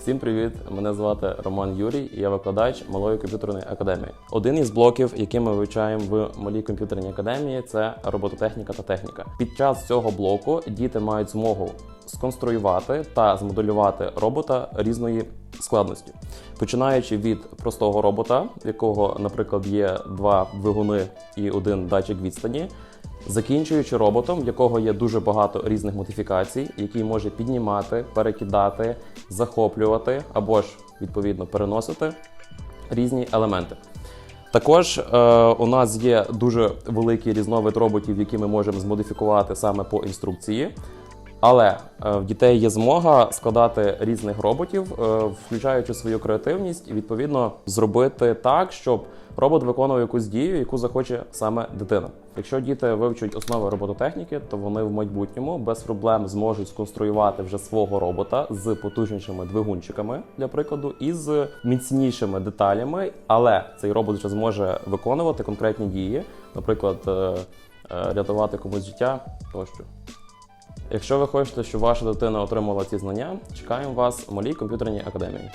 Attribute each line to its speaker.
Speaker 1: Всім привіт! Мене звати Роман Юрій, і я викладач малої комп'ютерної академії. Один із блоків, який ми вивчаємо в малій комп'ютерній академії, це робототехніка та техніка. Під час цього блоку діти мають змогу сконструювати та змоделювати робота різної складності, починаючи від простого робота, в якого, наприклад, є два двигуни і один датчик відстані. Закінчуючи роботом, в якого є дуже багато різних модифікацій, який може піднімати, перекидати, захоплювати або ж відповідно переносити різні елементи. Також е, у нас є дуже великий різновид роботів, які ми можемо змодифікувати саме по інструкції. Але е, в дітей є змога складати різних роботів, е, включаючи свою креативність, і відповідно зробити так, щоб робот виконував якусь дію, яку захоче саме дитина. Якщо діти вивчать основи робототехніки, то вони в майбутньому без проблем зможуть сконструювати вже свого робота з потужнішими двигунчиками, для прикладу, і з міцнішими деталями. Але цей робот вже зможе виконувати конкретні дії, наприклад, е, рятувати комусь життя тощо. Якщо ви хочете, щоб ваша дитина отримала ці знання, чекаємо вас в малій комп'ютерній академії.